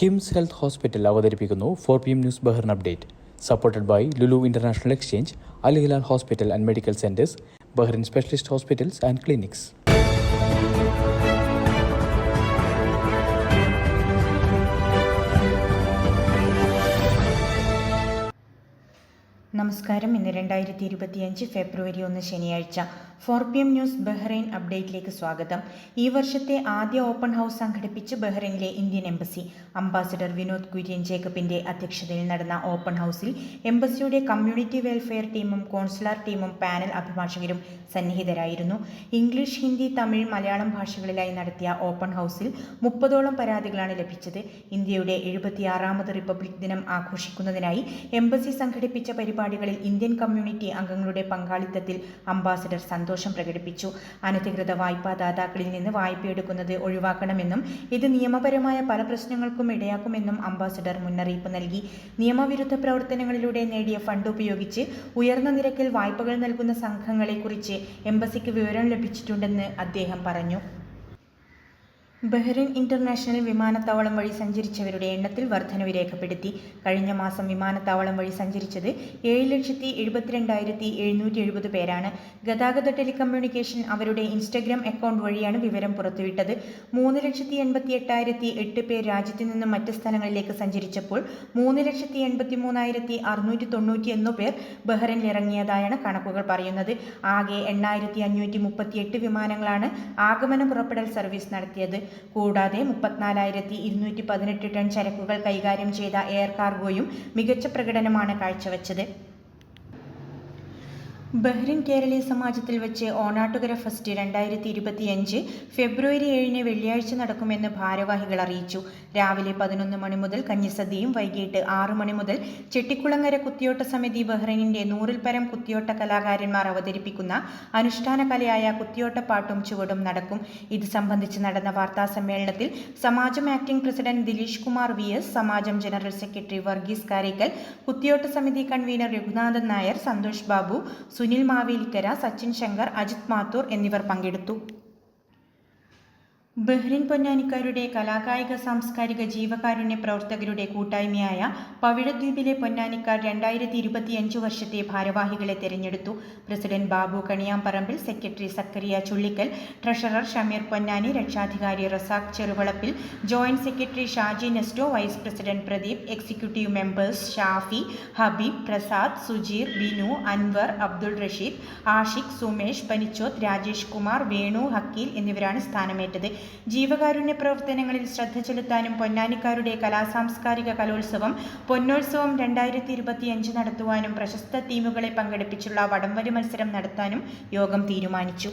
KIMS health hospital അവതരിപ്പിക്കുന്നു four P M news Bahrain update. Supported by Lulu international exchange Al Hilal hospital and medical centres Bahrain specialist hospitals and clinics. നമസ്കാരം. ഇന്ന് രണ്ടായിരത്തി ഇരുപത്തിയഞ്ച് ഫെബ്രുവരി ഒന്ന് ശനിയാഴ്ച. Four P M news Bahrain അപ്ഡേറ്റിലേക്ക് സ്വാഗതം. ഈ വർഷത്തെ ആദ്യ ഓപ്പൺ ഹൗസ് സംഘടിപ്പിച്ച് ബഹ്റൈനിലെ Indian embassy ambassador Vinod Kurian ജേക്കബിന്റെ അധ്യക്ഷതയിൽ നടന്ന ഓപ്പൺ ഹൗസിൽ എംബസിയുടെ കമ്മ്യൂണിറ്റി വെൽഫെയർ ടീമും കോൺസുലാർ ടീമും പാനൽ അഭിഭാഷകരും സന്നിഹിതരായിരുന്നു. ഇംഗ്ലീഷ് ഹിന്ദി തമിഴ് മലയാളം ഭാഷകളിലായി നടത്തിയ ഓപ്പൺ ഹൗസിൽ മുപ്പതോളം പരാതികളാണ് ലഭിച്ചത്. ഇന്ത്യയുടെ എഴുപത്തിയാറാമത് റിപ്പബ്ലിക് ദിനം ആഘോഷിക്കുന്നതിനായി എംബസി സംഘടിപ്പിച്ച പരിപാടികളിൽ ഇന്ത്യൻ കമ്മ്യൂണിറ്റി അംഗങ്ങളുടെ പങ്കാളിത്തത്തിൽ അംബാസഡർ സന്തോഷം പ്രകടിപ്പിച്ചു. അനധികൃത വായ്പാ ദാതാക്കളിൽ നിന്ന് വായ്പയെടുക്കുന്നത് ഒഴിവാക്കണമെന്നും ഇത് നിയമപരമായ പല പ്രശ്നങ്ങൾക്കും ഇടയാക്കുമെന്നും അംബാസഡർ മുന്നറിയിപ്പ് നൽകി. നിയമവിരുദ്ധ പ്രവർത്തനങ്ങളിലൂടെ നേടിയ ഫണ്ട് ഉപയോഗിച്ച് ഉയർന്ന നിരക്കിൽ വായ്പകൾ നൽകുന്ന സംഘങ്ങളെക്കുറിച്ച് എംബസിക്ക് വിവരം ലഭിച്ചിട്ടുണ്ടെന്ന് അദ്ദേഹം പറഞ്ഞു. ബഹ്റിൻ ഇന്റർനാഷണൽ വിമാനത്താവളം വഴി സഞ്ചരിച്ചവരുടെ എണ്ണത്തിൽ വർധനവ് രേഖപ്പെടുത്തി. കഴിഞ്ഞ മാസം വിമാനത്താവളം വഴി സഞ്ചരിച്ചത് ഏഴ് ലക്ഷത്തി എഴുപത്തിരണ്ടായിരത്തി എഴുന്നൂറ്റി എഴുപത് പേരാണ്. ഗതാഗത ടെലികമ്മ്യൂണിക്കേഷൻ അവരുടെ ഇൻസ്റ്റഗ്രാം അക്കൗണ്ട് വഴിയാണ് വിവരം പുറത്തുവിട്ടത്. മൂന്ന് ലക്ഷത്തി എൺപത്തി എട്ടായിരത്തി എട്ട് പേർ രാജ്യത്തു നിന്നും മറ്റ് സ്ഥലങ്ങളിലേക്ക് സഞ്ചരിച്ചപ്പോൾ മൂന്ന് ലക്ഷത്തി എൺപത്തി മൂന്നായിരത്തി അറുന്നൂറ്റി തൊണ്ണൂറ്റി ഒന്ന് പേർ ബഹ്റിനിൽ ഇറങ്ങിയതായാണ് കണക്കുകൾ പറയുന്നത്. ആകെ എണ്ണായിരത്തി അഞ്ഞൂറ്റി മുപ്പത്തിയെട്ട് വിമാനങ്ങളാണ് ആഗമന പുറപ്പെടൽ സർവീസ് നടത്തിയത്. കൂടാതെ മുപ്പത്തിനാലായിരത്തി ഇരുന്നൂറ്റി പതിനെട്ട് ടൺ ചരക്കുകൾ കൈകാര്യം ചെയ്ത എയർ കാർഗോയും മികച്ച പ്രകടനമാണ് കാഴ്ചവെച്ചത്. ബഹ്റിൻ കേരളീയ സമാജത്തിൽ വെച്ച് ഓണാട്ടുകര ഫെസ്റ്റ് രണ്ടായിരത്തി ഇരുപത്തിയഞ്ച് ഫെബ്രുവരി ഏഴിന് വെള്ളിയാഴ്ച നടക്കുമെന്ന് ഭാരവാഹികൾ അറിയിച്ചു. രാവിലെ പതിനൊന്ന് മണി മുതൽ കഞ്ഞിസദ്യയും വൈകിട്ട് ആറു മണി മുതൽ ചെട്ടിക്കുളങ്ങര കുത്തിയോട്ട സമിതി ബഹ്റൈനിന്റെ നൂറിൽ പരം കുത്തിയോട്ട കലാകാരന്മാർ അവതരിപ്പിക്കുന്ന അനുഷ്ഠാന കലയായ കുത്തിയോട്ടപ്പാട്ടും ചുവടും നടക്കും. ഇത് സംബന്ധിച്ച് നടന്ന വാർത്താ സമ്മേളനത്തിൽ Samajam acting president Dileesh Kumar V S Samajam general secretary Varghese Karekkal Kuthiyotta Samithi convener Raghunathan Nair Santhosh Babu Sunil Mavelikkara Sachin Shankar Ajith Mathur എന്നിവർ പങ്കെടുത്തു. ബഹ്റിൻ പൊന്നാനിക്കാരുടെ കലാകായിക സാംസ്കാരിക ജീവകാരുണ്യ പ്രവർത്തകരുടെ കൂട്ടായ്മയായ പവിഴദ്വീപിലെ പൊന്നാനിക്കാർ രണ്ടായിരത്തി ഇരുപത്തിയഞ്ച് വർഷത്തെ ഭാരവാഹികളെ തെരഞ്ഞെടുത്തു. President Babu Kaniyamparambil secretary Sakkariya Chullikkal treasurer Shameer Ponnani രക്ഷാധികാരി Razak Cheruvalappil joint secretary Shaji Nesto vice president Pradeep executive members Shafi Habeeb Prasad Sujeer Binu Anwar Abdul Rasheed Ashiq Sumesh Panichoth Rajesh Kumar Venu Hakeel എന്നിവരാണ് സ്ഥാനമേറ്റത്. ജീവകാരുണ്യ പ്രവർത്തനങ്ങളിൽ ശ്രദ്ധ ചെലുത്താനും പൊന്നാനിക്കാരുടെ കലാസാംസ്കാരിക കലോത്സവം പൊന്നോത്സവം രണ്ടായിരത്തി ഇരുപത്തിയഞ്ച് നടത്തുവാനും പ്രശസ്ത ടീമുകളെ പങ്കെടുപ്പിച്ചുള്ള വടംവലി മത്സരം നടത്താനും യോഗം തീരുമാനിച്ചു.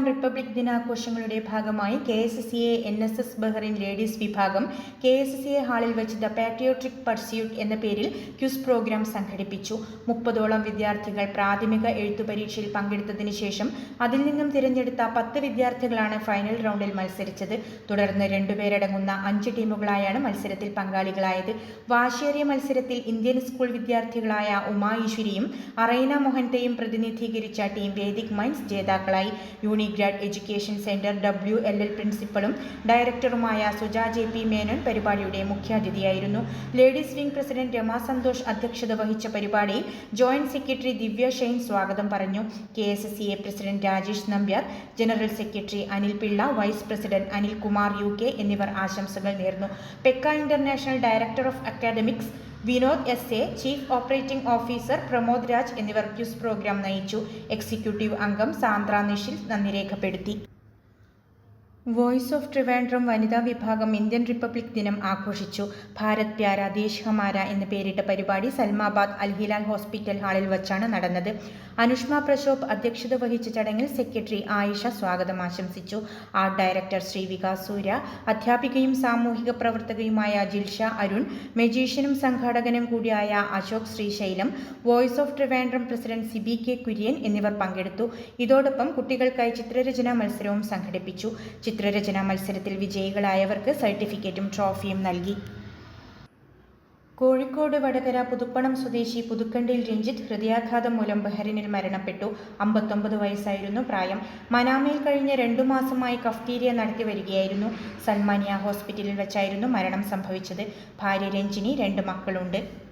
എഴുപത്തിയാറാം റിപ്പബ്ലിക് ദിനാഘോഷങ്ങളുടെ ഭാഗമായി K S S C A N S S Bahrain ladies വിഭാഗം K S S C A ഹാളിൽ വെച്ച് ദ പാട്രിയോട്രിക് പർസ്യൂട്ട് എന്ന പേരിൽ ക്യൂസ് പ്രോഗ്രാം സംഘടിപ്പിച്ചു. മുപ്പതോളം വിദ്യാർത്ഥികൾ പ്രാഥമിക എഴുത്തു പരീക്ഷയിൽ പങ്കെടുത്തതിന് ശേഷം അതിൽ നിന്നും തിരഞ്ഞെടുത്ത പത്ത് വിദ്യാർത്ഥികളാണ് ഫൈനൽ റൗണ്ടിൽ മത്സരിച്ചത്. തുടർന്ന് രണ്ടുപേരടങ്ങുന്ന അഞ്ച് ടീമുകളായാണ് മത്സരത്തിൽ പങ്കാളികളായത്. വാശിയേറിയ മത്സരത്തിൽ ഇന്ത്യൻ സ്കൂൾ വിദ്യാർത്ഥികളായ ഉമാ ഈശ്വരിയും അറൈന മൊഹന്തയും പ്രതിനിധീകരിച്ച ടീം വേദിക് മൈൻസ് ജേതാക്കളായി. Unigrad education centre W L L പ്രിൻസിപ്പളും ഡയറക്ടറുമായ സുജ ജെ പി മേനോൻ പരിപാടിയുടെ മുഖ്യാതിഥിയായിരുന്നു. Ladies wing president Rama Santhosh അധ്യക്ഷത വഹിച്ച പരിപാടി ജോയിന്റ് സെക്രട്ടറി ദിവ്യ ഷെയ്ൻ സ്വാഗതം പറഞ്ഞു. K S S C A president Rajesh Nambiar general secretary Anil Pillai vice president Anil Kumar U K എന്നിവർ ആശംസകൾ നേർന്നു. പെക്ക international director of academics Vinod S A chief operating officer Pramod Raj എന്നിവർ quiz programme നയിച്ചു. Executive അംഗം സാന്ദ്ര നിഷിൽ നന്ദി രേഖപ്പെടുത്തി. Voice of Trivandrum വനിതാ വിഭാഗം ഇന്ത്യൻ റിപ്പബ്ലിക് ദിനം ആഘോഷിച്ചു. ഭാരത് പ്യാര ദേശ് ഹമാര എന്ന് പേരിട്ട പരിപാടി സൽമാബാദ് അൽഹിലാൽ ഹോസ്പിറ്റൽ ഹാളിൽ വച്ചാണ് നടന്നത്. അനുഷ്മ പ്രശോപ് അധ്യക്ഷത വഹിച്ച ചടങ്ങിൽ സെക്രട്ടറി ആയിഷ സ്വാഗതം ആശംസിച്ചു. ആർട്ട് ഡയറക്ടർ ശ്രീ വികാസ് സൂര്യ അധ്യാപികയും സാമൂഹിക പ്രവർത്തകയുമായ ജിൽഷ അരുൺ മെജീഷ്യനും സംഘാടകനും കൂടിയായ Ashok Sreesailam voice of Trivandrum president Sibi K Kurian എന്നിവർ പങ്കെടുത്തു. ഇതോടൊപ്പം കുട്ടികൾക്കായി ചിത്രരചനാ മത്സരവും സംഘടിപ്പിച്ചു. ചിത്രരചനാ മത്സരത്തിൽ വിജയികളായവർക്ക് സർട്ടിഫിക്കറ്റും ട്രോഫിയും നൽകി. കോഴിക്കോട് വടകര പുതുപ്പണം സ്വദേശി പുതുക്കണ്ടിൽ രഞ്ജിത്ത് ഹൃദയാഘാതം മൂലം ബഹ്റിനിൽ മരണപ്പെട്ടു. അമ്പത്തൊമ്പത് വയസ്സായിരുന്നു പ്രായം. മനാമയിൽ കഴിഞ്ഞ രണ്ടു മാസമായി കഫ്റ്റീരിയ നടത്തി വരികയായിരുന്നു. സൽമാനിയ ഹോസ്പിറ്റലിൽ വെച്ചായിരുന്നു മരണം സംഭവിച്ചത്. ഭാര്യ രഞ്ജിനി രണ്ട് മക്കളുണ്ട്.